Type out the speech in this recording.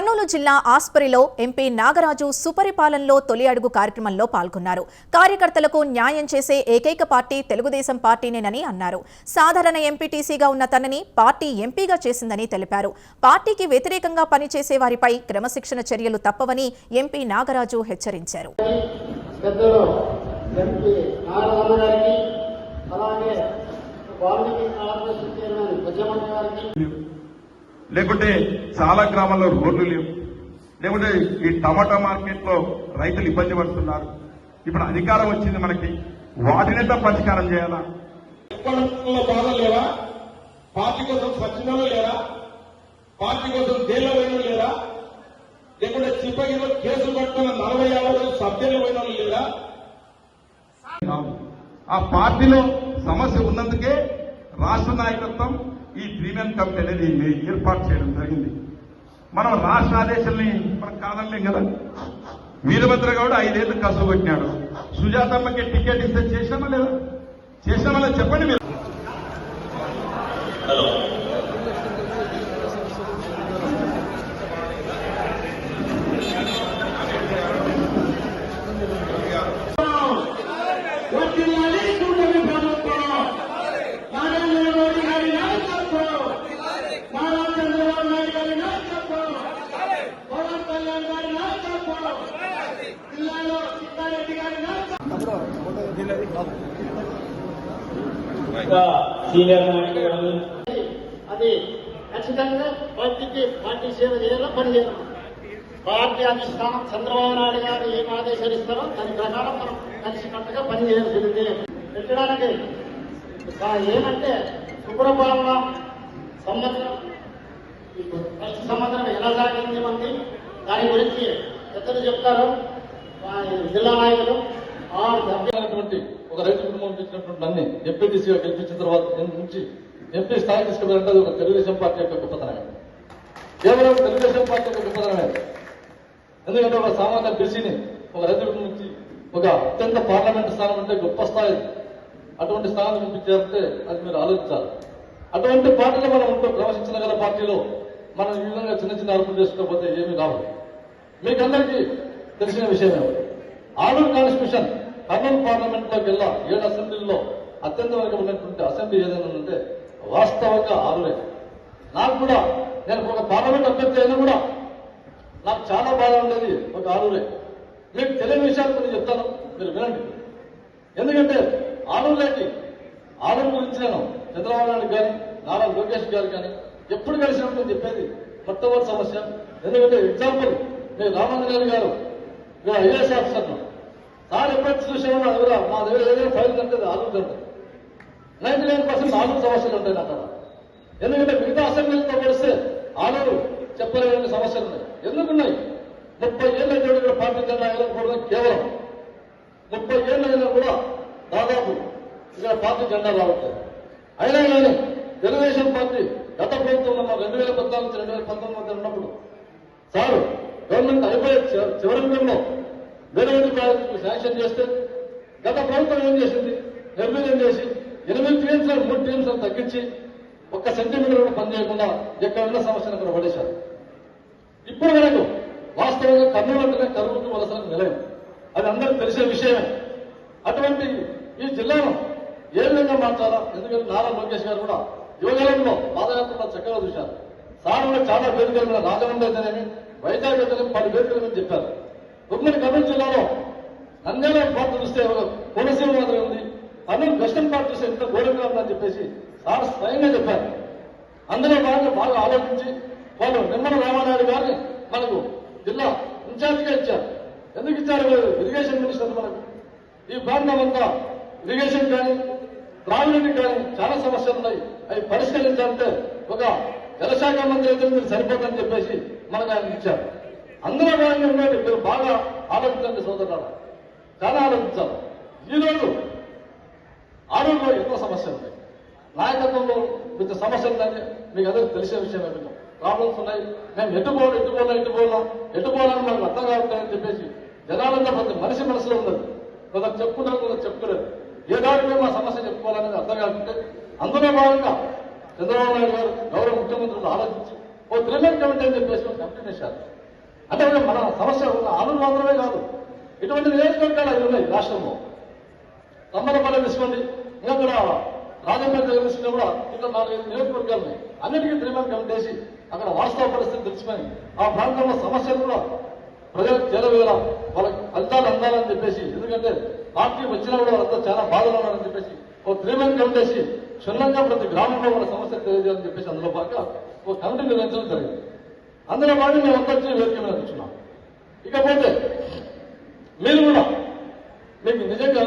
కర్నూలు జిల్లా ఆస్పరిలో ఎంపీ నాగరాజు సుపరిపాలనలో తొలి అడుగు కార్యక్రమంలో పాల్గొన్నారు. కార్యకర్తలకు న్యాయం చేసే ఏకైక పార్టీ తెలుగుదేశం పార్టీనేనని అన్నారు. సాధారణ ఎంపీటీసీగా ఉన్న తనని పార్టీ ఎంపీగా చేసిందని తెలిపారు. పార్టీకి వ్యతిరేకంగా పనిచేసే వారిపై క్రమశిక్షణ చర్యలు తప్పవని ఎంపీ నాగరాజు హెచ్చరించారు. ఎంపీ అలాగే లేకుంటే చాలా గ్రామాల్లో రోడ్లు లేవు. లేకుంటే ఈ టమాటా మార్కెట్లో రైతులు ఇబ్బంది పడుతున్నారు. ఇప్పుడు అధికారం వచ్చింది మనకి. వాటినేత పరిష్కారం చేయాలా? ఎక్కడ బాధలు లేవా పార్టీ కోసం స్వచ్ఛంలో లేరా? పార్టీ కోసం జైల్లో పోయిన లేరా? లేకుంటే చిప్పగిలో కేసులు పట్టుకున్న నలభై యాభై రోజులు సభ్యులు పోయిన లేరా. ఆ పార్టీలో సమస్య ఉన్నందుకే రాష్ట్ర నాయకత్వం ఈ ప్రీమియం కమిటీ అనేది ఏర్పాటు చేయడం జరిగింది. మనం రాష్ట్ర ఆదేశాలని మనం కాదనలేం కదా? వీరభద్ర గౌడ ఐదేళ్ళు కసు కొట్టినాడు. సుజాతమ్మకి టికెట్ ఇస్తే చేసామా లేదా? చేసామా లేదా చెప్పండి మీరు. హలో కూటమి ప్రభుత్వం నరేంద్ర మోడీ గారి నాయకత్వం నారా చంద్రబాబు నాయుడు గారి నాయకత్వం పవన్ కళ్యాణ్ గారి నాయకత్వం జిల్లాలో సిద్ధారెడ్డి గారి నాయకత్వం సీనియర్ నాయకులు అది ఖచ్చితంగా పార్టీకి పార్టీ సేవ చేయాలో పని చేయాలి పార్టీ అధిష్టానం చంద్రబాబు నాయుడు గారు ఏం ఆదేశాలు ఇస్తారో దాని ప్రకారం మనం కలిసికట్టుగా పనిచేయాల్సింది పెట్టడానికి ఏమంటే శుభ్రపాలన సంవత్సరం ఈ సంవత్సరం ఎలా సాగింది మంది దాని గురించి పెద్దలు చెప్తారు జిల్లా నాయకులు ఆరు ఒక రైతు కుటుంబం ఇచ్చినటువంటి నన్ను ఎంపీటీసీగా గెలిపించిన తర్వాత నుంచి ఎంపీ స్థాయి తీసుకువెళ్ళంటే అది ఒక తెలుగుదేశం పార్టీ యొక్క గొప్పతనమే. కేవలం తెలుగుదేశం పార్టీ యొక్క గొప్పతనమే. ఎందుకంటే ఒక సామాన్య బీసీని ఒక రైతు కుటుంబం నుంచి ఒక అత్యంత పార్లమెంట్ స్థానం అంటే గొప్ప స్థాయి అటువంటి స్థానం చూపించారంటే అది మీరు ఆలోచించాలి. అటువంటి పార్టీలో మనం ఉంటూ క్రమశిక్షణ గల పార్టీలో మనం ఈ విధంగా చిన్న చిన్న అర్పులు చేసుకోకపోతే ఏమీ రావు మీకందరికీ తెలిసిన విషయమే ఆడూరు కాన్స్టిట్యూషన్ కర్నూలు పార్లమెంట్లోకి వెళ్ళా ఏడు అసెంబ్లీలో అత్యంత వరకు ఉన్నటువంటి అసెంబ్లీ ఏదైనా ఉంటే వాస్తవంగా ఆరులే. నాకు కూడా నేను ఒక పార్లమెంట్ అభ్యర్థి అయినా కూడా నాకు చాలా బాధ ఉండేది ఒక ఆరులే. మీకు తెలియని విషయాలు కొన్ని చెప్తాను మీరు వినండి. ఎందుకంటే ఆలూరులోకి ఆలూరు గురించి నేను చంద్రబాబు నాయుడు కానీ నారా లోకేష్ గారు కానీ ఎప్పుడు కలిసినప్పుడు నేను చెప్పేది మొట్టమొదటి సమస్య. ఎందుకంటే ఎగ్జాంపుల్ నేను రామంజనేయులు గారు మీరు ఐఏఎస్ ఆఫీసర్ను. సార్ ఎప్పుడు చూసేవాడు అది మా దగ్గర ఏదైనా ఫైల్ కంటే ఆలోచన కంటే నైన్టీ నైన్ పర్సెంట్ ఆలూరు సమస్యలు ఉంటాయి అక్కడ ఎందుకంటే మిగతా అసెంబ్లీలతో కలిస్తే ఆలూరు చెప్పలేని సమస్యలు ఉన్నాయి. ఎందుకున్నాయి? ముప్పై ఏళ్ళ ఇక్కడ పార్టీ జెండా ఎగరకూడదు కేవలం. ముప్పై ఏళ్ళైనా కూడా దాదాపు ఇక్కడ పార్టీ జెండా రావట్లేదు. అయినా కానీ తెలుగుదేశం పార్టీ గత ప్రభుత్వంలో మా రెండు వేల పద్నాలుగు నుంచి రెండు వేల పంతొమ్మిది మధ్య ఉన్నప్పుడు సార్ గవర్నమెంట్ అయిపోయే చివరి చివరి నిమిషంలో వేరే శాంక్షన్ చేస్తే గత ప్రభుత్వం ఏం చేసింది? నిర్వీర్యం చేసి ఎనిమిది టీమ్స్ మూడు టీమ్స్ తగ్గించి ఒక్క సెంటీమీటర్ కూడా పనిచేయకుండా ఎక్కడ ఉన్న సమస్యను అక్కడ పడేశారు. ఇప్పుడు వరకు వాస్తవంగా కర్నూలు అంటేనే కరువుకు వలసలకు నిలయం. అది అందరికి తెలిసే విషయమే. అటువంటి ఈ జిల్లాను ఏ విధంగా మార్చాలా? ఎందుకంటే నారా లోకేష్ గారు కూడా యువజనంలో పాదయాత్ర చక్కగా చూశారు. సార్ కూడా చాలా వేదికల మీద రాజమండ్రి అయితేనేమి వైజాగ్ అయితేనేమి పలు వేదికల మీద చెప్పారు. ఉమ్మడి కర్నూలు జిల్లాలో నంద్యాల పార్టీ చూస్తే కోనసీమ మాత్రమే ఉంది. కర్నూలు వెస్టర్న్ పాటు చూస్తే ఎంత ఘోరంగా ఉందని చెప్పేసి సార్ స్వయంగా చెప్పారు. అందులో భాగంగా బాగా ఆలోచించి వాళ్ళు నిమ్మల రామానాయుడు గారిని మనకు జిల్లా ఇన్ఛార్జిగా ఇచ్చారు. ఎందుకు ఇచ్చారు? ఇరిగేషన్ మినిస్టర్ మనకు. ఈ ప్రాంతం అంతా ఇరిగేషన్ కానీ త్రాగునీటికి కానీ చాలా సమస్యలు ఉన్నాయి. అవి పరిష్కరించాలంటే ఒక జలశాఖ మంత్రి అయితే మీరు సరిపోతుందని చెప్పేసి మనకు ఆయన ఇచ్చారు. అందులో భాగంగా మీరు బాగా ఆలోచించండి సోదరులారా. చాలా ఆలోచించాలి. ఈ రోజు ఆరోగ్యంలో ఎన్నో సమస్యలు ఉన్నాయి. నాయకత్వంలో కొంచెం సమస్యలు ఉన్నాయి. మీకు అందరికీ తెలిసే విషయం కొంచెం ప్రాబ్లమ్స్ ఉన్నాయి. మేము ఎటు పోవాలి ఎటు పోవాలా ఎటు పోవాలా ఎటు పోవాలని మనకు అర్థం కావట్లేదని చెప్పేసి జనాలంతా ప్రతి మనిషి మనసులో ఉన్నది. కొందరు చెప్పుకున్నారు కొందరు చెప్పుకోలేదు. ఏ దారిలో మా సమస్య చెప్పుకోవాలనేది అర్థం కాకుంటే అందులో భాగంగా చంద్రబాబు నాయుడు గారు గౌరవ ముఖ్యమంత్రులు ఆలోచించి ఓ త్రిమేన్ కమిటీ అని చెప్పేసి ఒక కమిటీ అంటే మన సమస్య ఒక ఆలు మాత్రమే కాదు. ఇటువంటి నియోజకవర్గాలు అవి ఉన్నాయి రాష్ట్రంలో. తమ్మలపల్లి తీసుకోండి ఇంకా కూడా రాజంపేట తీసుకున్నా కూడా ఇంకా నాలుగైదు నియోజకవర్గాలు ఉన్నాయి. అన్నిటికీ త్రిమేన్ కమిటీ వేసి అక్కడ వాస్తవ పరిస్థితి తెలుసుకొని ఆ ప్రాంతంలో సమస్యలు కూడా ప్రజలకు చేరవేలా వాళ్ళకి ఫలితాలు అందాలని చెప్పేసి ఎందుకంటే పార్టీ వచ్చినా కూడా వాళ్ళంతా చాలా బాధలు ఉన్నారని చెప్పేసి ఓ త్రిమేన్ కమిటీ వేసి క్షుణ్ణంగా ప్రతి గ్రామంలో వాళ్ళ సమస్యలు తెలియజేయాలని చెప్పేసి అందులో భాగంగా ఒక కమిటీ నిర్వహించడం జరిగింది. అందులో వాడిని మేము అందరికీ వచ్చి మీద కూర్చున్నాం ఇకపోతే మీరు కూడా మీకు నిజంగా